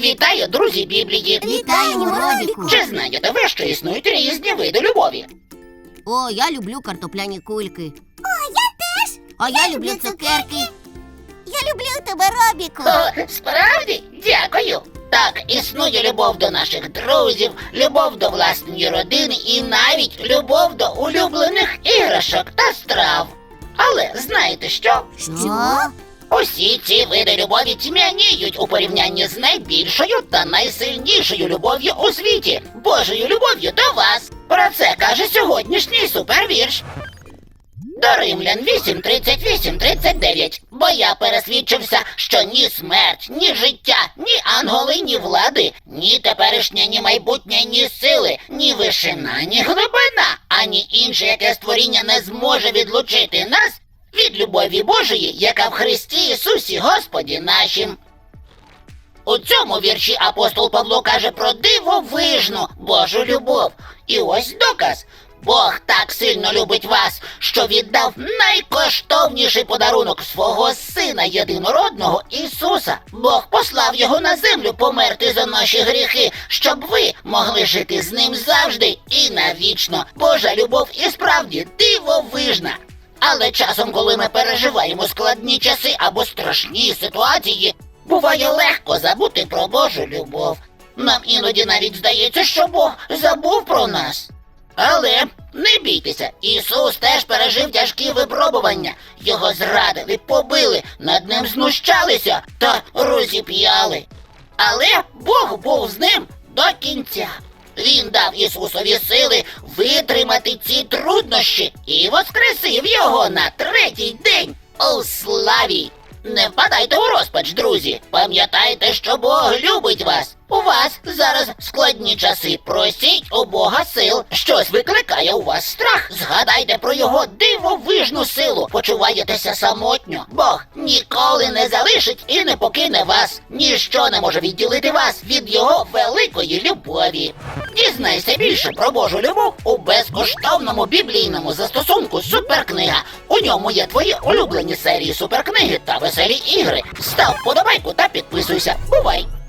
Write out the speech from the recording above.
Вітаю, друзі Біблії! Вітаємо, Робіку. Чи знаєте ви, що існують різні види любові? О, я люблю картопляні кульки. О, я теж. А я люблю цукерки. Я люблю тебе, Робіку. О, справді? Дякую. Так, існує любов до наших друзів, любов до власної родини і навіть любов до улюблених іграшок та страв. Але знаєте що? Що? Усі ці види любові тьмяніють у порівнянні з найбільшою та найсильнішою любов'ю у світі Божою любов'ю до вас. Про це каже сьогоднішній супервірш. До Римлян 8, 38, 39. Бо я пересвідчився, що ні смерть, ні життя, ні анголи, ні влади, ні теперішнє, ні майбутнє, ні сили, ні вишина, ні глибина, ані інше яке створіння не зможе відлучити нас від любові Божої, яка в Христі Ісусі Господі нашим. У цьому вірші апостол Павло каже про дивовижну Божу любов. І ось доказ. Бог так сильно любить вас, що віддав найкоштовніший подарунок свого сина єдинородного Ісуса. Бог послав його на землю померти за наші гріхи, щоб ви могли жити з ним завжди і навічно. Божа любов і справді дивовижна. Але часом, коли ми переживаємо складні часи або страшні ситуації, буває легко забути про Божу любов. Нам іноді навіть здається, що Бог забув про нас. Але не бійтеся, Ісус теж пережив тяжкі випробування. Його зрадили, побили, над ним знущалися та розіп'яли. Але Бог був з ним до кінця. Він дав Ісусові сили витримати ці труднощі і воскресив його на третій день у славі. Не впадайте у розпач, друзі. Пам'ятайте, що Бог любить вас. У вас зараз складні часи. Просіть у Бога сил. Щось викликає у вас страх. Згадайте про його дивовижну силу. Почуваєтеся самотньо. Бог ніколи не залишить і не покине вас. Ніщо не може відділити вас від його великої любові. Дізнайся більше про Божу любов у безкоштовному біблійному застосунку Суперкнига. У ньому є твої улюблені серії суперкниги та веселі ігри. Став подобайку та підписуйся. Бувай!